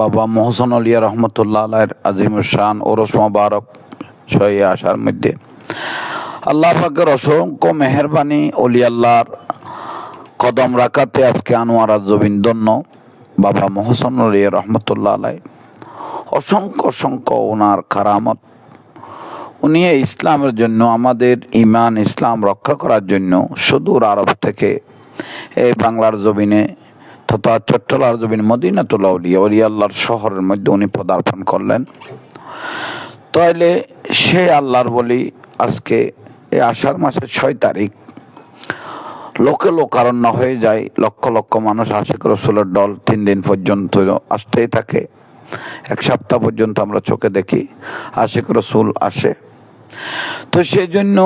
বাবা মোহসন আলিয়া রহমতুল্লাহ আলাইয়ের আজিম শান, ওরস মোবারক ছয় আসার মধ্যে। আল্লাহ পাকের অসংখ্য মেহরবানি অলি আল্লাহর কদম রাখাতে আজকে আনোয়ারা জবিন দন্য বাবা মোহসন আলিয়া রহমতুল্লাহ আলাই অসংখ্য অসংখ্য ওনার কারামত। উনি ইসলামের জন্য, আমাদের ইমান ইসলাম রক্ষা করার জন্য সুদূর আরব থেকে এই বাংলার জমিনে তথা চট্টলার জমিন মদিনাতুল্লাহ শহরের মধ্যে উনি পদার্পণ করলেন। তাইলে সে আল্লাহর বলি, আজকে এই আষাঢ় মাসের ছয় তারিখ, লোকে লোকারণ্য হয়ে যায়, লক্ষ লক্ষ মানুষ আশিক রসুলের দল তিন দিন পর্যন্ত আসতেই থাকে। এক সপ্তাহ পর্যন্ত আমরা চোখে দেখি আশিক রসুল আসে। তো সেই জন্য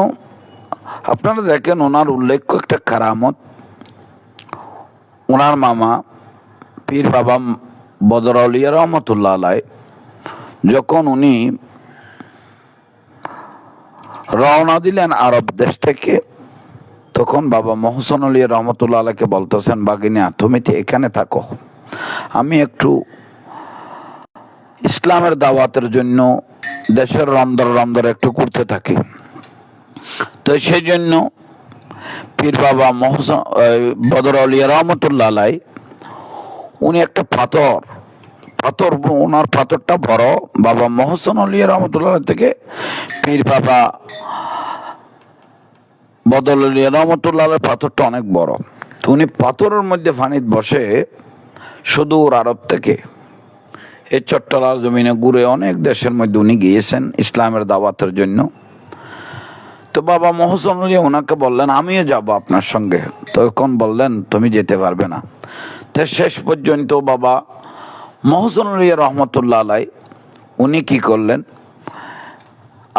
আপনারা দেখেন, ওনার উল্লেখ্য একটা কারামত ওনার মামা, পীর বাবা বদরউলিয়া রহমতুল্লাহ আলাই, যখন উনি রওনা দিলেন আরব দেশ থেকে, তখন বাবা মহসন আলী রহমতুল্লাহ আলাইকে বলতেছেন, বাগিনা, তুমি তো এখানে থাকো। আমি একটু ইসলামের দাওয়াতের জন্য দেশের রমদর রমদর একটু করতে থাকি। তো সেই জন্য পীর বাবা মহসন বদর আলিয়া রহমতুল্লাহ আলাই উনি একটা পাথর। পাথর ওনার পাথরটা বড়। বাবা মহসন আলিয়া রহমতুল্লাহ থেকে পীর বাবা বদল আলিয়া রহমতুল্লাহ পাথরটা অনেক বড়। তো উনি পাথরের মধ্যে ফানিত বসে সুদূর আরব থেকে। এই চট্টলার জমিনে ঘুরে অনেক দেশের মধ্যে উনি গিয়েছেন ইসলামের দাওয়াতের জন্য। তো বাবা মহসন আলী ওনাকে বললেন, আমিও যাব আপনার সঙ্গে। তখন বললেন, তুমি যেতে পারবে না। তো শেষ পর্যন্ত বাবা মহসন আলী রহমতুল্লাহ আলাই, উনি কি করলেন?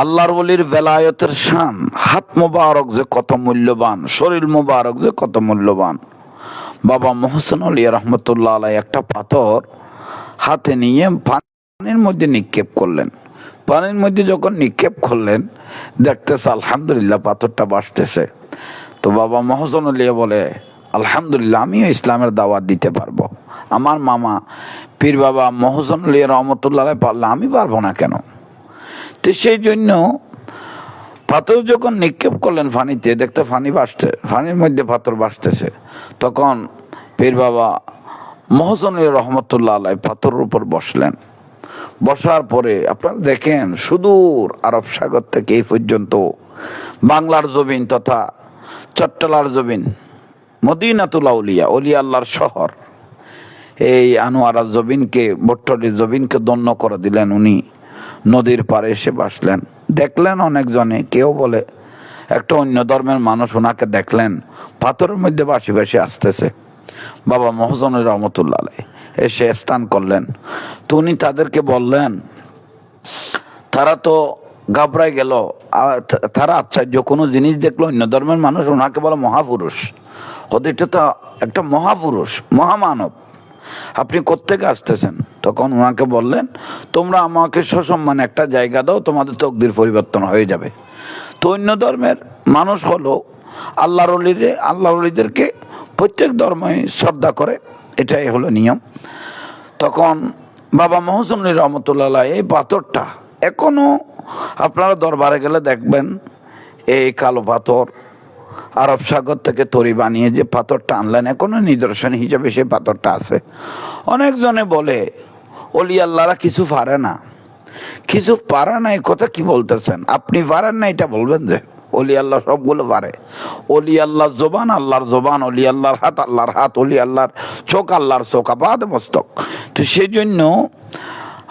আল্লাহর বলির বেলায়তের শান, হাত মোবারক যে কত মূল্যবান, শরীর মোবারক যে কত মূল্যবান। বাবা মহসন আলী রহমতুল্লাহ আলাই একটা পাথর হাতে নিয়ে পানির মধ্যে নিক্ষেপ করলেন। পানির মধ্যে যখন নিক্ষেপ করলেন, দেখতেছে আলহামদুলিল্লাহ পাথরটা বাসতেছে তো বাবা মহসন আলিয়া বলে, আলহামদুলিল্লাহ, আমিও ইসলামের দাওয়াত দিতে পারব। আমার মামা, পীর বাবা মহসন আলিয়া রহমতুল্লাহ পারলে আমি পারব না কেন? তো সেই জন্য পাথর যখন নিক্ষেপ করলেন ফানিতে, দেখতে ফানি বাসছে ফানির মধ্যে পাথর বাসতেছে তখন পীর বাবা মহসন রহমতুল্লাহ আলাই পাথরের উপর বসলেন। বসার পরে, আপনারা দেখেন সুদূর আরব সাগর থেকে এই পর্যন্ত বাংলার জমিন তথা চট্টলার জমিন, মদিনাতুল আউলিয়া আল্লাহর শহর, এই আনোয়ারা জবিনকে বট্টলির জবিনকে দন্য করে দিলেন উনি। নদীর পাড়ে এসে বাসলেন। দেখলেন অনেকজনে, কেউ বলে, একটা অন্য ধর্মের মানুষ ওনাকে দেখলেন, পাথরের মধ্যে বাসি বাসি আসতেছে। বাবা মহসনের রহমতুল্লাহ আলাই এসে স্থান করলেন। তো উনি তাদেরকে বললেন, তারা তো ঘাবড়ায় গেল। তারা আশ্চর্য কোনো জিনিস দেখল, অন্য ধর্মের মানুষ ওনাকে বলে মহাপুরুষ। ওদেরটা তো একটা মহাপুরুষ, মহামানব। আপনি কোত্থেকে আসতেছেন? তখন ওনাকে বললেন, তোমরা আমাকে সসম্মানে একটা জায়গা দাও, তোমাদের তকদির পরিবর্তন হয়ে যাবে। তো অন্য ধর্মের মানুষ হলো আল্লাহর আল্লাহর অলিদেরকে প্রত্যেক ধর্মই শ্রদ্ধা করে। এটাই হলো নিয়ম। তখন বাবা মহসুন রহমতুল্লাহ এই পাথরটা এখনও আপনারা দরবারে গেলে দেখবেন, এই কালো পাথর আরব সাগর থেকে তরি বানিয়ে যে পাথরটা আনলেন, এখনও নিদর্শন হিসেবে সেই পাথরটা আছে। অনেকজনে বলে, অলি আল্লাহরা কিছু পারে না। কিছু পারে না, এই কথা কি বলতেছেন? আপনি পারেন না, এটা বলবেন যে? অলি আল্লাহ সবগুলো পারে। অলি আল্লাহর জবান আল্লাহর জবান, অলি আল্লাহর হাত আল্লাহর হাত, অলি আল্লাহর চোখ আল্লাহর চোখ, আপাদ মস্তক। তো সেই জন্য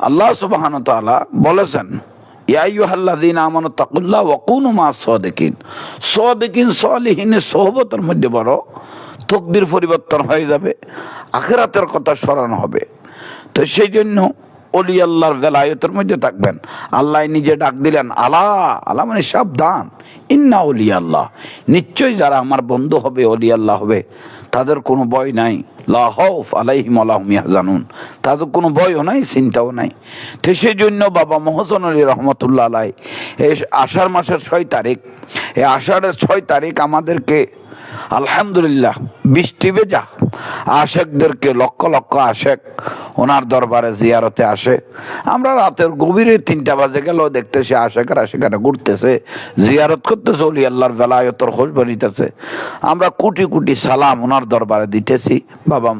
আল্লাহ সুবাহান তাআলা বলেছেন মধ্যে বড় তকদির পরিবর্তন হয়ে যাবে, আখিরাতের কথা স্মরণ হবে। তো সেই জন্য অলি আল্লাহর বেলায়তের মধ্যে থাকবেন। আল্লাহ নিজে ডাক দিলেন, আলা আলা মানে সাবধান। ইন্না অলি আল্লাহ। নিশ্চয়ই যারা আমার বন্ধু হবে, অলি আল্লাহ হবে, তাদের কোনো ভয় নাই। লাহফ আলাইহিম আলাহম জানুন তাদের কোনো ভয়ও নাই, চিন্তাও নাই। তো সেই জন্য বাবা মহসন আলী রহমতুল্লাহ আলাই এই আষাঢ় মাসের ছয় তারিখ, এই আষাঢ়ের ছয় তারিখ আমাদেরকে আলহামদুলিল্লাহ, বৃষ্টি ভেজা। আশেকদেরকে লক্ষ লক্ষ আশেক ওনার দরবারে জিয়ারতে আসে। আমরা রাতের গভীরে তিনটা বাজে গেল দেখতেছি আশেকেরা সেখানে ঘুরতেছে, জিয়ারত করতেছে, অলি আল্লাহর বেলায়তর খোঁজ নিতেছে। আমরা কোটি কোটি সালাম ওনার দরবারে দিতেছি, বাবা।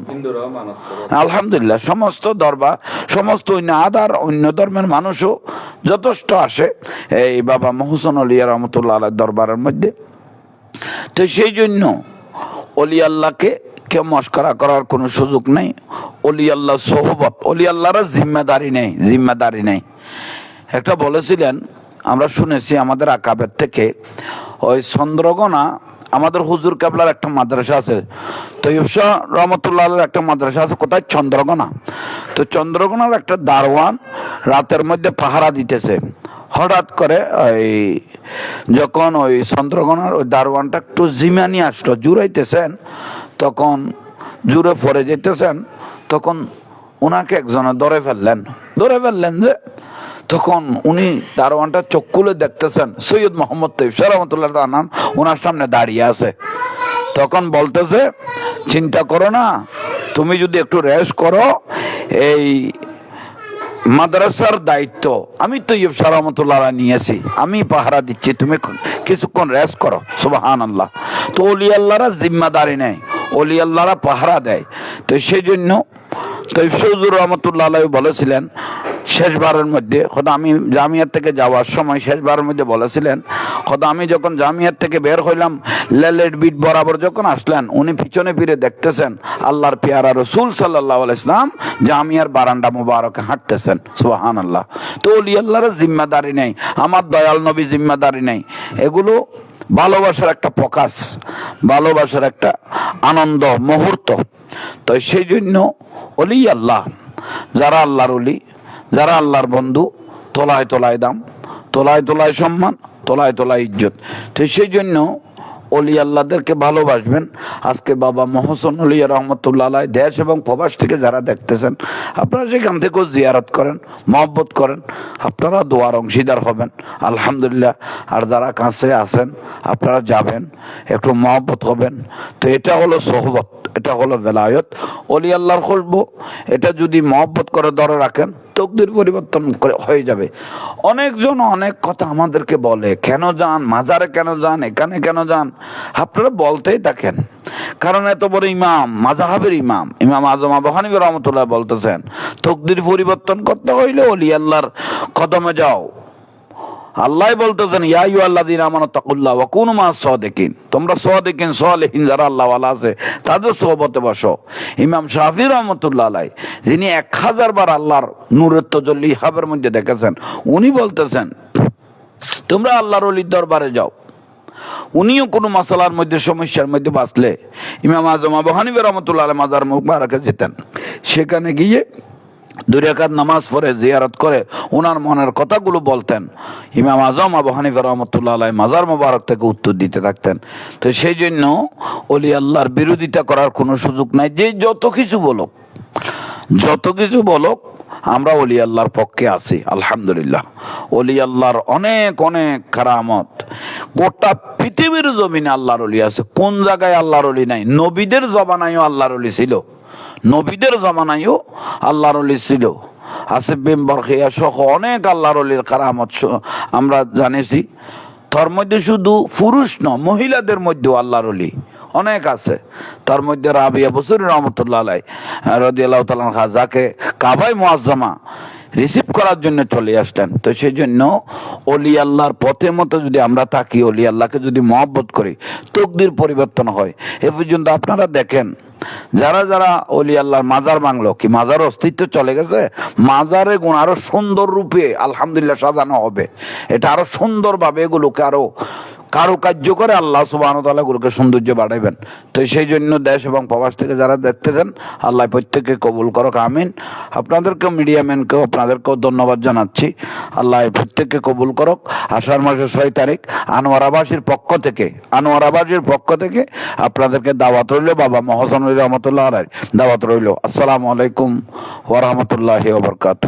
আলহামদুলিল্লাহ, সমস্ত দরবার, সমস্ত অন্য আদার, অন্য ধর্মের মানুষও যথেষ্ট আসে। এই বাবা মহসন আলিয়া রহমতুল্লাহ আলাহ দরবারের মধ্যে তো সেই জন্য অলি আল্লাহকে কেউ মস্করা করার কোনো সুযোগ নেই। অলি আল্লাহ সোহবত, অলি আল্লাহর জিম্মেদারি নেই জিম্মেদারি নেই। একটা বলেছিলেন, আমরা শুনেছি আমাদের আকাবের থেকে, ওই চন্দ্রগণা আমাদের হুজুর কাবলার একটা মাদ্রাসা আছে। তৈব শাহ রহমতুল্লাহ একটা মাদ্রাসা আছে, কোথায়? চন্দ্রগণা তো চন্দ্রগণার একটা দারোয়ান রাতের মধ্যে পাহারা দিতেছে। হঠাৎ করে ওই যখন ওই চন্দ্রগণার ওই দারোয়ানটা একটু জিমানি আসলো, জুড়াইতেছেন, তখন জুড়ে পড়ে যেতেছেন, তখন ওনাকে একজনে ধরে ফেললেন। ধরে ফেললেন যে তখন উনি দারোয়ানটা চোখ খুলে দেখতেছেন, সৈয়দ মোহাম্মদ তৈব রহমতুল্লাহ নাম ওনার সামনে দাঁড়িয়ে আছে। তখন বলতেছে, চিন্তা করো না, তুমি যদি একটু রেস্ট করো, এই মাদ্রাসার দায়িত্ব। আমি তো ইয়ব রহমতুল্লাহ নিয়েছি। আমি পাহারা দিচ্ছি, তুমি কিছুক্ষণ রেস্ট করো। সুবাহান আল্লাহ তো অলি আল্লাহরা জিম্মাদারি নেয় অলি আল্লাহরা পাহারা দেয়। তো সেই জন্য তৈফসুজুর রহমতুল্লাহ আলাই বলেছিলেন শেষবারের মধ্যে, খোদা, আমি জামিয়ার থেকে যাওয়ার সময় শেষবারের মধ্যে বলেছিলেন, খোদা, আমি যখন জামিয়ার থেকে বের হইলাম লেলেট বিট বরাবর যখন আসলেন, উনি পিছনে ফিরে দেখতেছেন, আল্লাহর পেয়ারা রসুল সাল্লাহ ইসলাম জামিয়ার বারান্দা মুবারকে হাঁটতেছেন সুবাহান আল্লাহ তো অলি আল্লাহর জিম্মাদারি নেই, আমার দয়াল নবী জিম্মাদারি নেই। এগুলো ভালোবাসার একটা প্রকাশ ভালোবাসার একটা আনন্দ মুহূর্ত। তো সেই জন্য অলি আল্লাহ যারা আল্লাহর অলি যারা আল্লাহর বন্ধু, তোলায় তোলায় দাম, তোলায় তোলায় সম্মান, তোলায় তোলায় ইজ্জত। তো সেই জন্য অলি আল্লাহদেরকে ভালোবাসবেন। আজকে বাবা মহসন অলিয়া রহমতুল্লাহ দেশ এবং প্রবাস থেকে যারা দেখতেছেন, আপনারা সেখান থেকেও জিয়ারত করেন, মহব্বত করেন, আপনারা দোয়ার অংশীদার হবেন। আলহামদুলিল্লাহ, আর যারা কাছে আছেন, আপনারা যাবেন, একটু মহব্বত হবেন। তো এটা হলো সোহবত। এটা হলো বেলায়ত অলি আল্লাহর খুশবু। এটা যদি মহব্বত করে ধরে রাখেন, তকদির পরিবর্তন হয়ে যাবে। অনেকজন অনেক কথা আমাদেরকে বলে, কেন যান? মাজারে কেন যান? এখানে কেন যান? আপনারা বলতেই থাকেন। কারণ এত বড় ইমাম মাজাহাবের ইমাম ইমাম আজম আবু রহমতুল্লাহ বলতেছেন, তকদির পরিবর্তন করতে হইলে অলি আল্লাহর কদমে যাও। আল্লাহ বলতেছেন, ইয়া ইউ আল্লাহ দিন আমার তাকুল্লাহ ওয়া কুনু মা সাদিকিন। তোমরা সাদিকিন, সালেহিন যারা আল্লাহ ওয়ালা আছে, তাদের সোহবতে বসো। ইমাম শাফি রহমতুল্লাহ আলাই যিনি এক হাজার বার আল্লাহর নূরের তজল্লি হাবের মধ্যে দেখেছেন, উনি বলতেছেন, তোমরা আল্লাহর অলির দরবারে যাও। উনিও কোনো মশলার মধ্যে, সমস্যার মধ্যে বাঁচলে। ইমাম আজম আবু হানিফ রহমতুল্লাহ আলাই মাজার মুবারকে যেতেন। সেখানে গিয়ে দুই রাকাত নামাজ পড়ে, জিয়ারত করে ওনার মনের কথাগুলো বলতেন। ইমাম আজম আবু হানিফ রহমতুল্লাহ আলাই মাজার মোবারক থেকে উত্তর দিতে থাকতেন। তো সেই জন্য অলি আল্লাহর বিরোধিতা করার কোনো সুযোগ নাই, যে যত কিছু বলুক। যত কিছু বলুক, আমরা অলি আল্লাহর পক্ষে আছি, আলহামদুলিল্লাহ। অলি আল্লাহর অনেক অনেক কারামত। গোটা পৃথিবীর জমিনে আল্লাহর অলি আছে। কোন জায়গায় আল্লাহর অলি নাই? নবীদের জবানায়ও আল্লাহর অলি ছিল। নবীদের জমানায়ও আল্লাহর অলি ছিল। আসিফ বিন বরখিয়া সহ অনেক আল্লাহর অলির কারামত আমরা জানিছি। তার মধ্যে শুধু পুরুষ ন, মহিলাদের মধ্যেও আল্লাহর অলি অনেক আছে। তার মধ্যে রাবিয়া বসুর রহমতুল্লাহ রদিয়াল্লাহ তালান খা যাকে কাবাই মোয়াজ্জামা রিসিভ করার জন্য চলে আসলেন। তো সেই জন্য অলি আল্লাহর পথে মতো যদি আমরা থাকি, অলি আল্লাহকে যদি মহব্বত করি, তকদির পরিবর্তন হয়। এ পর্যন্ত আপনারা দেখেন যারা যারা অলি আল্লাহর মাজার বাংলো কি মাজার অস্তিত্ব চলে গেছে? মাজারে গুণ আরও সুন্দর রূপে আলহামদুলিল্লাহ সাজানো হবে। এটা আরও সুন্দরভাবে এগুলোকে আরও কারুকার্য করে আল্লাহ সুবাহ গুলোকে সৌন্দর্য বাড়াইবেন। তো সেই জন্য দেশ এবং প্রবাস থেকে যারা দেখতেছেন, আল্লাহ প্রত্যেককে কবুল করক, আমিন। আপনাদেরকেও মিডিয়াম্যানকেও আপনাদেরকেও ধন্যবাদ জানাচ্ছি। আল্লাহ প্রত্যেককে কবুল করক। আষাঢ় মাসের ছয় তারিখ, আনোয়ার আবাসীর পক্ষ থেকে, আনোয়ার আবাসীর পক্ষ থেকে আপনাদেরকে দাওয়াত রইল বাবা মহসন রহমতুল্লাহ দাওয়াত রইল। আসসালামু আলাইকুম ওরহমতুল্লাহ ওবরকাত